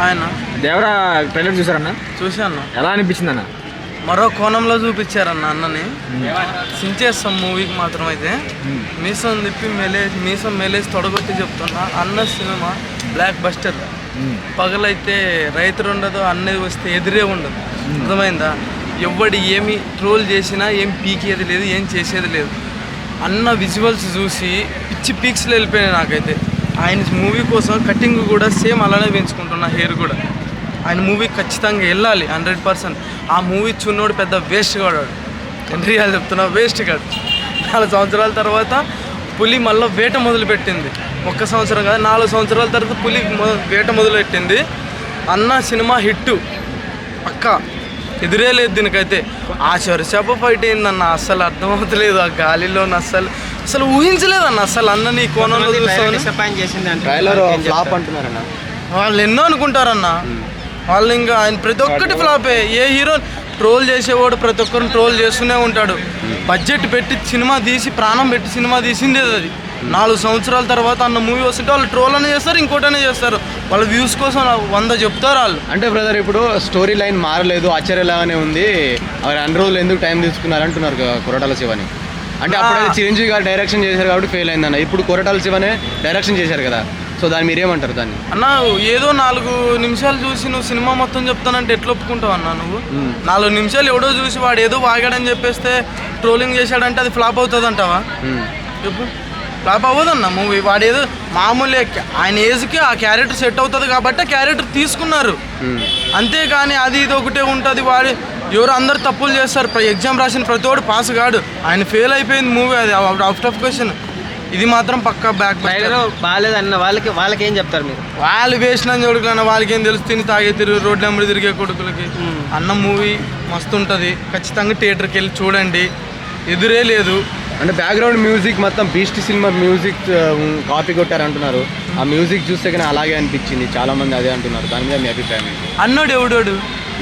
ఆయన దేవరా ట్రైలర్ చూసారన్న? చూశాను. ఎలా అనిపించింది అన్న మరో కోణంలో చూపించారన్న అన్నని. సించేస్తాం మూవీకి మాత్రం అయితే మీసం తిప్పి మెలేజ్ మీసం మెలేజ్ తొడగొట్టి చెప్తున్నా. అన్న సినిమా బ్లాక్ బస్టర్ పగలైతే రైతు ఉండదు అన్నది వస్తే ఎదురే ఉండదు. అర్థమైందా? ఎవడి ఏమి ట్రోల్ చేసినా ఏం పీకేది లేదు ఏం చేసేది లేదు. అన్న విజువల్స్ చూసి పిచ్చి పీక్స్లో వెళ్ళిపోయినాయి నాకైతే. ఆయన మూవీ కోసం కటింగ్ కూడా సేమ్ అలానే పెంచుకుంటున్నా హెయిర్ కూడా. ఆయన మూవీ ఖచ్చితంగా వెళ్ళాలి హండ్రెడ్ పర్సెంట్ ఆ మూవీ చూన్నోడు పెద్ద వేస్ట్ కాడు రియల్ చెప్తున్నా వేస్ట్ కాడు నాలుగు సంవత్సరాల తర్వాత పులి మళ్ళీ వేట మొదలుపెట్టింది. ఒక్క సంవత్సరం కాదు నాలుగు సంవత్సరాల తర్వాత పులి వేట మొదలుపెట్టింది. అన్న సినిమా హిట్టు పక్కా. ఎదురే లేదు దీనికైతే. ఆ చెరచేప ఫైట్ ఏందన్న అస్సలు అర్థమవుతలేదు. ఆ గాలిలో అస్సలు అసలు ఊహించలేదన్న అసలు అన్న నీ కోణంలో చూస్తామని డిసప్పాయింట్ చేసింది అంటే ట్రైలర్ ఫ్లాప్ అంటున్నారన్న. వాళ్ళు ఎన్నో అనుకుంటారన్న. వాళ్ళు ఇంకా ఆయన ప్రతి ఒక్కటి ఫ్లాపే ఏ. హీరో ట్రోల్ చేసేవాడు ప్రతి ఒక్కరిని ట్రోల్ చేస్తూనే ఉంటాడు. బడ్జెట్ పెట్టి సినిమా తీసి ప్రాణం పెట్టి సినిమా తీసిందే అది నాలుగు సంవత్సరాల తర్వాత అన్న మూవీ వస్తుంటే వాళ్ళు ట్రోల్ అనే చేస్తారు ఇంకోటనే చేస్తారు. వాళ్ళ వ్యూస్ కోసం వంద చెప్తారు వాళ్ళు. అంటే బ్రదర్ ఇప్పుడు స్టోరీ లైన్ మారలేదు ఆశ్చర్యలాగానే ఉంది. అన్ని రోజులు ఎందుకు టైం తీసుకున్నారు అంటున్నారు కదా కొరటాల శివని. అంటే అప్పుడైతే చిరంజీవి గారు డైరెక్షన్ చేశారు కాబట్టి ఫెయిల్ అయిందన్న. ఇప్పుడు కొరటాల శివనే డైరెక్షన్ చేశారు కదా. సో దాన్ని మీరేమంటారు దాన్ని? అన్న ఏదో నాలుగు నిమిషాలు చూసి నువ్వు సినిమా మొత్తం చెప్తానంటే ఎట్లా ఒప్పుకుంటావు అన్న నువ్వు? నాలుగు నిమిషాలు ఎవడో చూసి వాడు ఏదో వాగాడని చెప్పేస్తే ట్రోలింగ్ చేశాడంటే అది ఫ్లాప్ అవుతుంది అంటావా. చెప్పు. ఫ్లాప్ అవ్వదన్న మూవీ వాడు ఏదో మామూలే ఆయన ఏజ్కి ఆ క్యారెక్టర్ సెట్ అవుతుంది కాబట్టి క్యారెక్టర్ తీసుకున్నారు. మ్మ్. అంతేగాని అది ఇది ఒకటే ఉంటుంది వాడు ఎవరు అందరు తప్పులు చేస్తారు. ఎగ్జామ్ రాసిన ప్రతి ఒక్కడు పాస్ కాడు. ఆయన ఫెయిల్ అయిపోయింది మూవీ అది. Out of question. ఇది మాత్రం పక్కా బ్యాక్ ట్రైలర్ బాగాలేదు అన్న వాళ్ళకి వాళ్ళకి ఏం చెప్తారు మీరు? వాళ్ళు వేసిన కొడుకులన్న వాళ్ళకి ఏం తెలుసు? తిని తాగే తిరుగు రోడ్ల వెంబడి తిరిగే కొడుకులకి. అన్న మూవీ మస్తు ఉంటుంది. ఖచ్చితంగా థియేటర్కి వెళ్ళి చూడండి. ఎదురే లేదు. అంటే బ్యాక్గ్రౌండ్ మ్యూజిక్ మొత్తం బీస్ట్ సినిమా మ్యూజిక్ కాపీ కొట్టారు అంటున్నారు ఆ మ్యూజిక్ చూస్తే కానీ అలాగే అనిపించింది. చాలా మంది అదే అంటున్నారు. దాని మీద మీ అభిప్రాయం? అన్నోడు ఎవడాడు?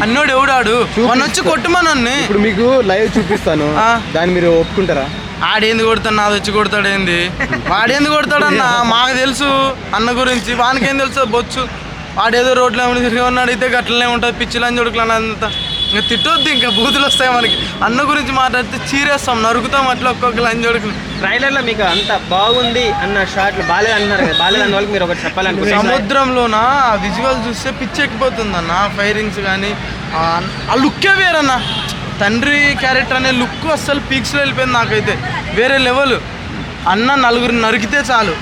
అన్నోడు ఎవడాడు? మొన్న వచ్చి కొట్టుమనన్ను ఇప్పుడు మీకు లైవ్ చూపిస్తాను. దాన్ని మీరు ఒప్పుకుంటారా? ఆడేంది కొడతాడు? నాది వచ్చి కొడతాడు ఏంది వాడేంది కొడతాడు అన్న మాకు తెలుసు అన్న గురించి. వానికి ఏం తెలుసు? బొచ్చు. వాడేదో రోడ్లో ఏమైనా తిరిగి ఉన్నాడు అయితే గట్లనే ఉంటుంది పిచ్చిలని చూడకలు అంత. ఇంకా తిట్టొద్దు ఇంకా బూతులు వస్తాయి మనకి. అన్న గురించి మాట్లాడితే చీరేస్తాం నరుకుతాం అట్లా ఒక్కొక్క లంచ్ కొడుకులు ట్రైలర్లో మీకు అంత బాగుంది అన్న షాట్లు బాగాలేదు అంటున్నారు కదా బాగాలేదు అన్న వాళ్ళకి మీరు ఒకటి చెప్పాలనుకుంటున్నారు సముద్రంలోన? ఆ విజువల్ చూస్తే పిచ్చి ఎక్కిపోతుంది అన్న ఫైరింగ్స్ కానీ ఆ లుక్కే వేరన్న. తండ్రి క్యారెక్టర్ అనే లుక్ అస్సలు పీక్స్లో వెళ్ళిపోయింది నాకైతే. వేరే లెవెల్ అన్న నలుగురు నరికితే చాలు.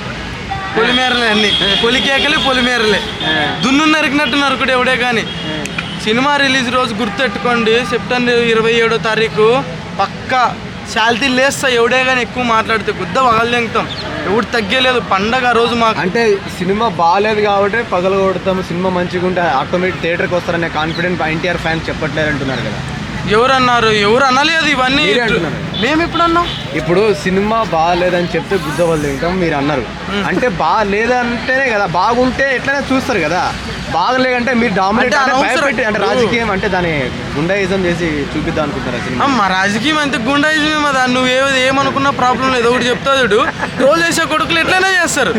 పొలిమేరలే అన్ని. పొలికేకలే పొలిమేరలే. దున్ను నరికినట్టు నరుకుడు ఎవడే కానీ. సినిమా రిలీజ్ రోజు గుర్తెట్టుకోండి సెప్టెంబర్ ఇరవై ఏడో తారీఖు పక్కా శాల్తీ లేస్తా ఎవడే కానీ ఎక్కువ మాట్లాడితే గుద్ద వగలదెంగుతాం ఎవడు తగ్గలేదు పండగ రోజు మాకు. అంటే సినిమా బాగాలేదు కాబట్టి పగల కొడతాము సినిమా మంచిగా ఉంటే ఆటోమేటిక్ థియేటర్కి వస్తారనే కాన్ఫిడెంట్ ఎన్టీఆర్ ఫ్యాన్స్ చెప్పట్లేదు అంటున్నారు కదా. ఎవరు అన్నారు ఎవరు అనలేదు ఇవన్నీ. మేము ఎప్పుడు అన్నాం ఇప్పుడు సినిమా బాగాలేదని చెప్తే గుద్ద వాళ్ళు తింటాం మీరు అన్నారు. అంటే బాగాలేదంటేనే కదా బాగుంటే ఎట్లనే చూస్తారు కదా. బాగలేదంటే మీరు డామినేట్ అంటే. భయపెట్టి అంటే రాజకీయం అంటే దాని గుండాయిజం చేసి చూపిద్దాం అనుకుంటారా సినిమా. అమ్మ రాజకీయం అంతే గుండాయిజమే కదా నువ్వు ఏ ఏమనుకున్నా ప్రాబ్లం లేదు. ఒకటి చెప్తా చూడు. ట్రోల్ చేసే కొడుకులు ఎట్లయినా చేస్తారు.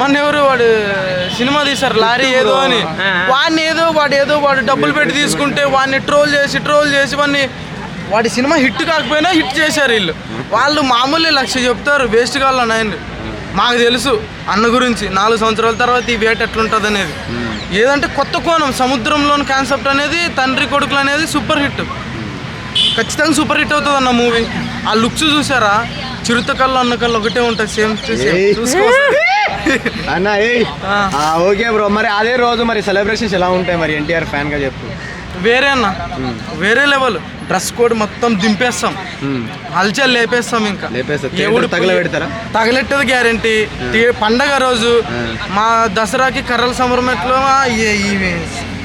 మన ఎవరు వాడు సినిమా తీశారు లారీ ఏదో అని. వాడిని ఏదో వాడు ఏదో వాడు డబ్బులు పెట్టి తీసుకుంటే వాడిని ట్రోల్ చేసి ట్రోల్ చేసి వాడిని వాడి సినిమా హిట్ కాకపోయినా హిట్ చేశారు వీళ్ళు. వాళ్ళు మామూలు లక్ష చెప్తారు వేస్ట్ కావాలి నాయన మాకు తెలుసు అన్న గురించి. నాలుగు సంవత్సరాల తర్వాత ఈ వేట ఎట్లుంటుంది అనేది ఏదంటే కొత్త కోణం సముద్రంలోని కాన్సెప్ట్ అనేది తండ్రి కొడుకులు అనేది సూపర్ హిట్ ఖచ్చితంగా సూపర్ హిట్ అవుతుంది అన్న మూవీ ఆ లుక్స్ చూసారా? చిరుత కళ్ళు అన్న కళ్ళు ఒకటే ఉంటుంది సేమ్ ఏయ్. అన్న. ఆ, ఓకే బ్రో. మరి అదే రోజు మరి సెలబ్రేషన్స్ ఎలా ఉంటాయి మరి ఎన్టీఆర్ ఫ్యాన్గా చెప్పు. వేరే అన్న. వేరే లెవెల్ డ్రెస్ కోడ్ మొత్తం దింపేస్తాం. హల్చల్ లేపేస్తాం ఇంకా. ఎవడు థియేటర్ తగలబెడతారా? తగలెట్టదు గ్యారంటీ పండగ రోజు మా దసరాకి కర్రల సంబరమెట్లో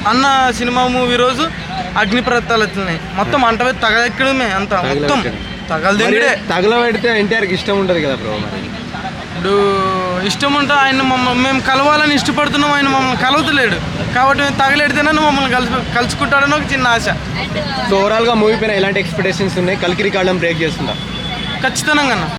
అన్న సినిమా మూవీ రోజు అగ్ని ప్రత్యాలతున్నాయి మొత్తం అంటవే తగలెక్కడమే అంత. మొత్తం మరి తగలదింగడే తగలబెడితే ఎన్టీఆర్కి ఇష్టం ఉంటుంది కదా బ్రో మరి. ఇప్పుడు ఇష్టం ఉంటే ఆయన మమ్మల్ని మేము కలవాలని ఇష్టపడుతున్నాం ఆయన మమ్మల్ని కలవతలేడు కాబట్టి మేము తగలెడితేనే మమ్మల్ని కలుసు కలుసుకుంటాడని ఒక చిన్న ఆశ. సో ఓవరాల్గా మూవీ పైన ఎలాంటి ఎక్స్పెక్టేషన్స్ ఉన్నాయి? కలికి రికార్డులను బ్రేక్ చేస్తుందా? ఖచ్చితంగా అన్న.